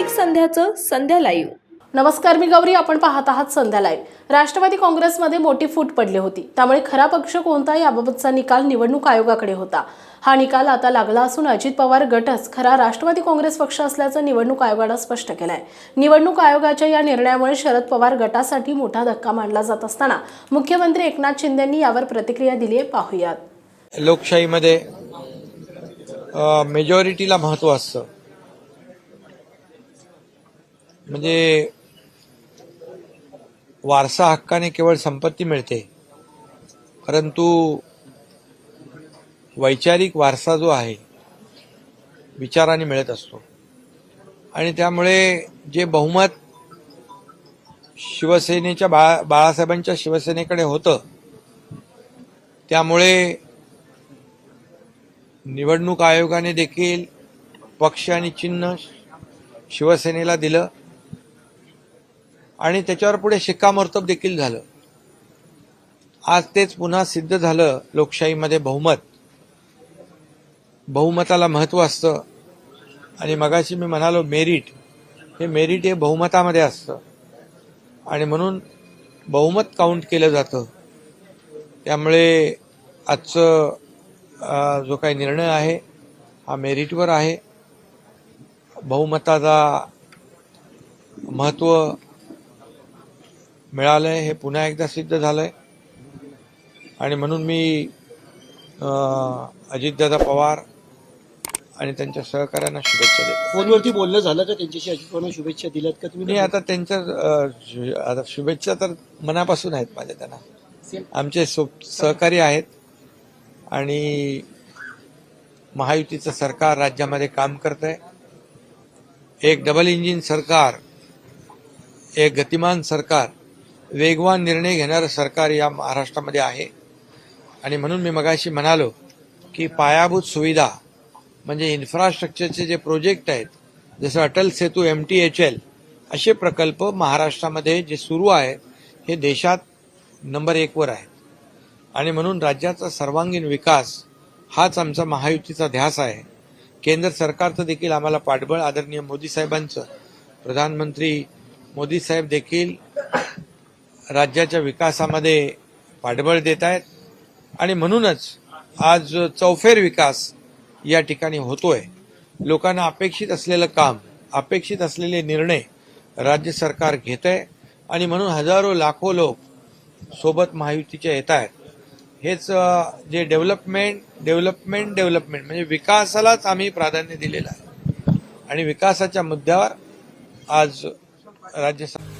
दैनिक संध्याचं संध्या live. नमस्कार मी गौरी. आपण पाहत आहात संध्या लाईव्ह. राष्ट्रवादी काँग्रेसमध्ये मोठी फूट पडली होती. त्यामुळे खरा पक्ष कोणता याबाबतचा निकाल निवडणूक आयोगाकडे होता. हा निकाल आता लागला असून अजित पवार गटच खरा राष्ट्रवादी काँग्रेस पक्ष असल्याचं निवडणूक आयोगानं स्पष्ट केलंय. निवडणूक आयोगाच्या या निर्णयामुळे शरद पवार गटासाठी मोठा धक्का मानला जात असताना मुख्यमंत्री एकनाथ शिंदेंनी यावर प्रतिक्रिया दिली आहे. पाहूयात. लोकशाहीमध्ये मेजॉरिटीला महत्त्व असतं. म्हणजे वारसा हक्काने केवळ संपत्ती मिळते. परंतु वैचारिक वारसा जो आहे विचाराने मिळत असतो. आणि त्यामुळे जे बहुमत शिवसेनेच्या बाळा बाळासाहेबांच्या शिवसेनेकडे होतं त्यामुळे निवडणूक आयोगाने देखील पक्ष आणि चिन्ह शिवसेनेला दिलं. आणि त्याच्यावर पुढे शिक्कामोर्तब देखील झालं. आज तेच पुन्हा सिद्ध झालं लोकशाहीमध्ये बहुमत. बहुमताला महत्त्व असतं. आणि मगाशी मी म्हणालो मेरिट. हे मेरिट हे बहुमतामध्ये असतं. आणि म्हणून बहुमत काउंट केलं जातं. त्यामुळे आजचं जो काही निर्णय आहे हा मेरिटवर आहे. बहुमताचा महत्त्व मिळालंय हे पुन्हा एकदा सिद्ध झालंय. आणि म्हणून मी अजितदादा पवार आणि त्यांच्या सहकाऱ्यांना शुभेच्छा देतो. फोनवरती बोलणं झालं का? त्यांच्याशी अजित पवारांना शुभेच्छा दिल्यात का तुम्ही? आता त्यांच्या आता शुभेच्छा तर मनापासून आहेत माझ्या त्यांना. आमचे सो- सहकारी आहेत. आणि महायुतीचं सरकार राज्यामध्ये काम करत आहे एक डबल इंजिन सरकार एक गतिमान सरकार वेगवान निर्णय घेणारं सरकार या महाराष्ट्रामध्ये आहे. आणि म्हणून मी मगाशी म्हणालो की पायाभूत सुविधा म्हणजे इन्फ्रास्ट्रक्चरचे जे प्रोजेक्ट आहेत जसं Atal Setu M T H L असे प्रकल्प महाराष्ट्रामध्ये जे सुरू आहेत हे देशात नंबर एकवर आहेत. आणि म्हणून राज्याचा सर्वांगीण विकास हाच आमचा महायुतीचा ध्यास आहे. केंद्र सरकारचं देखील आम्हाला पाठबळ आदरणीय मोदी साहेबांचं प्रधानमंत्री मोदी साहेब देखील राज्याच्या विकासामध्ये पाठबळ देत आहेत आणि म्हणूनच आज चौफेर विकास या ठिकाणी होतोय. लोकांना अपेक्षित असलेलं काम अपेक्षित असलेले निर्णय राज्य सरकार घेत आहे आणि म्हणून हजारो लाखो लोक सोबत महायुतीच्या येत आहेत हेच जे डेव्हलपमेंट डेव्हलपमेंट डेव्हलपमेंट म्हणजे विकासालाच आम्ही प्राधान्य दिलेलं आहे. आणि विकासाच्या मुद्द्यावर आज राज्य सरकार